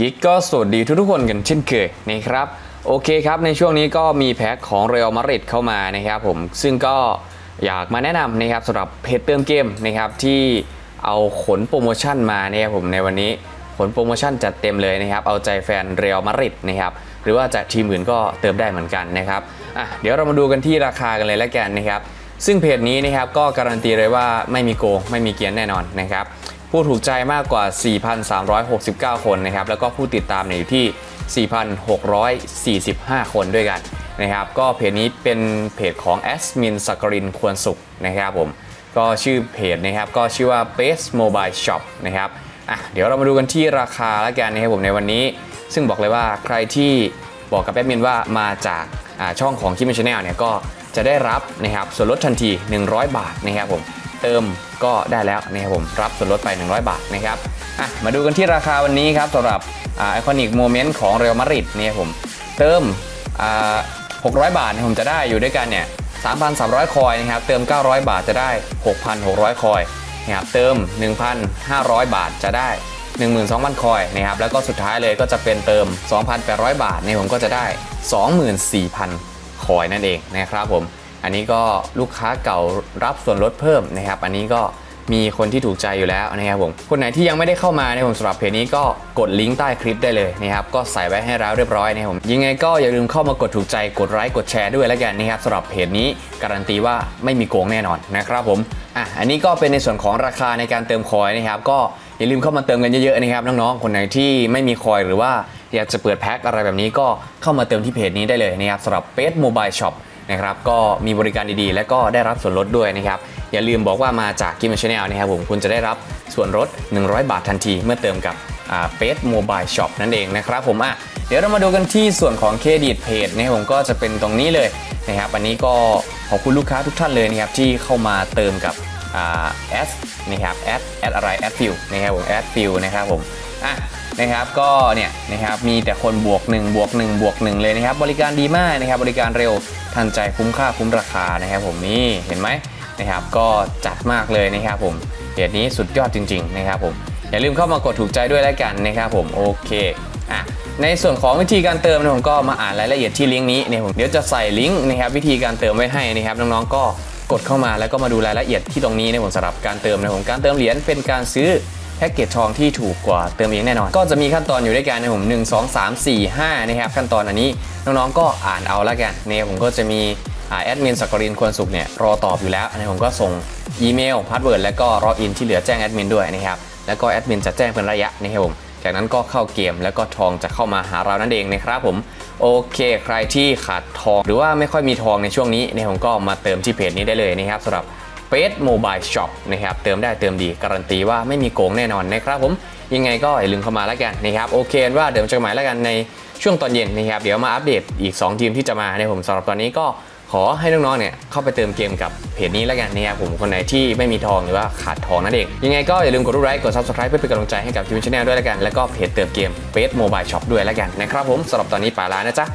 ยิกก็สวัสดีทุกๆคนกันเช่นเคยนะครับโอเคครับในช่วงนี้ก็มีแพ็คของเรอัลมาดริดเข้ามานะครับผมซึ่งก็อยากมาแนะนำนะครับสำหรับเพจเติมเกมนะครับที่เอาขนโปรโมชั่นมาเนะครับผมในวันนี้ขนโปรโมชั่นจัดเต็มเลยนะครับ เอาใจแฟนเรอัลมาดริดนะครับ หรือว่าจะทีมอื่นก็เติมได้เหมือนกันนะครับอะเดี๋ยวเรามาดูกันที่ราคากันเลยแล้วกันนะครับ ซึ่งเพจนี้นะครับก็การันตีเลยว่าไม่มีโกงไม่มีเกียนแน่นอนนะครับ ผู้ถูกใจมากกว่า 4,369 คนนะครับ แล้วก็ผู้ติดตามเนี่ยอยู่ที่ 4,645 คนด้วยกันนะครับ ก็เพจนี้เป็นเพจของแอสมินสักรินควรสุขนะครับผม ก็ชื่อเพจนะครับ ก็ชื่อว่า Base Mobile Shop นะครับ อะ เดี๋ยวเรามาดูกันที่ราคาแล้วกันนะครับผมในวันนี้ ซึ่งบอกเลยว่าใครที่บอกกับแอดมินว่ามาจากช่องของคิมชาแนลเนี่ยก็จะได้รับนะครับส่วนลดทันที 100 บาทนะครับผม เติมก็ได้แล้วนะครับผมรับส่วนลดไป 100 บาทนะครับอะมาดูกันที่ราคาวันนี้ครับสำหรับไอคอนิกโมเมนต์ของเรอัลมาดริดเนี่ยผมเติมอ่า600 บาทผมจะได้อยู่ด้วยกันเนี่ย3,300 คอยนะครับเติม 900 บาทจะได้ 6,600 คอยนะครับเติม 1,500 บาทจะได้ 12,000 คอยนะครับแล้วก็สุดท้ายเลยก็จะเป็นเติม 2,800 บาทเนี่ยผมก็จะได้ 24,000 คอยนั่นเองนะครับผม อันนี้ก็ลูกค้าเก่ารับส่วนลดเพิ่มนะครับ อันนี้ก็มีคนที่ถูกใจอยู่แล้วนะครับผม คนไหนที่ยังไม่ได้เข้ามาในผมสำหรับเพจนี้ก็กดลิงก์ใต้คลิปได้เลยนะครับก็ใส่ไว้ให้แล้วเรียบร้อยนะครับผมยังไงก็อย่าลืมเข้ามากดถูกใจกดไลค์กดแชร์ด้วยแล้วกันนะครับสำหรับเพจนี้การันตีว่าไม่มีโกงแน่นอนนะครับผมอะอันนี้ก็เป็นในส่วนของราคาในการเติมคอยนะครับก็อย่าลืมเข้ามาเติมกันเยอะๆนะครับน้องๆคนไหนที่ไม่มีคอยหรือว่าอยากจะเปิดแพ็คอะไรแบบนี้ก็เข้ามาเติมที่เพจนี้ได้เลยนะครับสำหรับเ a สโมบายช็อป นะครับก็มีบริการดีๆ และก็ได้รับส่วนลดด้วยนะครับอย่าลืมบอกว่ามาจากกิมชาแนลนะครับผมคุณจะได้รับส่วนลด 100 บาททันที เมื่อเติมกับเฟสโมบายช็อปนั่นเองนะครับผมอะเดี๋ยวเรามาดูกันที่ส่วนของเครดิตเพจนะครับผมก็จะเป็นตรงนี้เลยนะครับอันนี้ก็ขอบคุณลูกค้าทุกท่านเลยนะครับที่เข้ามาเติมกับแอสนะครับแอดแอดอะไรแอดฟิลนะครับผมแอดฟิลนะครับผมอะ นะครับก็เนี่ยนะครับมีแต่คนบวก1บวก1บวก1เลยนะครับบริการดีมากนะครับบริการเร็วทันใจคุ้มค่าคุ้มราคานะครับผมนี่เห็นไหมนะครับก็จัดมากเลยนะครับผมเพจนี้สุดยอดจริง ๆ นะครับผมอย่าลืมเข้ามากดถูกใจด้วยแล้วกันนะครับผมโอเคอะในส่วนของวิธีการเติมเนยผมก็มาอ่านรายละเอียดที่ลิงก์นี้เนี่ยผมเดี๋ยวจะใส่ลิงก์นะครับวิธีการเติมไว้ให้นะครับน้องๆก็กดเข้ามาแล้วก็มาดูรายละเอียดที่ตรงนี้ในผมสำหรับการเติมนะผมการเติมเหรียญเป็นการซื้อ พ็กเกจทองที่ถูกกว่าเติมเองแน่นอน ก็จะมีขั้นตอนอยู่ด้วยกันนะผม1 2 3 4 5นะครับขั้นตอนอันนี้น้องๆก็อ่านเอาแล้วกันเนี่ยผมก็จะมีแอดมินสักกรินควรสุขเนี่ยรอตอบอยู่แล้วนะผมก็ส่งอีเมลพาสเวิร์ดแล้วก็รออินที่เหลือแจ้งแอดมินด้วยนะครับแล้วก็แอดมินจะแจ้งเป็นระยะนะครับผมจากนั้นก็เข้าเกมแล้วก็ทองจะเข้ามาหาเรานั่นเองนะครับผมโอเค ใครที่ขาดทอง หรือว่าไม่ค่อยมีทองในช่วงนี้เนี่ยผมก็มาเติมที่เพจนี้ได้เลยนะครับสำหรับ เฟสโมบายช็อปนะครับเติมได้เติมดีการันตีว่าไม่มีโกงแน่นอนนะครับผมยังไงก็อย่าลืมเข้ามาแล้วกันนะครับโอเคว่าเดี๋ยวเจอกันใหม่แล้วกันในช่วงตอนเย็นนะครับเดี๋ยวมาอัปเดตอีก 2 ทีมที่จะมาในผมสำหรับตอนนี้ก็ขอให้น้องๆ เนี่ยเข้าไปเติมเกมกับเพจนี้แล้วกันนะครับผมคนไหนที่ไม่มีทองหรือว่าขาดทองนั่นเอง ยังไงก็อย่าลืมกดรูปไลค์กด subscribe เพื่อเป็นกำลังใจให้กับทีมชาแนลด้วยแล้วกัน แล้วก็เพจเติมเกมเฟสโมบายช็อปด้วยแล้วกันนะครับผมสำหรับตอนนี้ไปแล้วนะจ๊ะ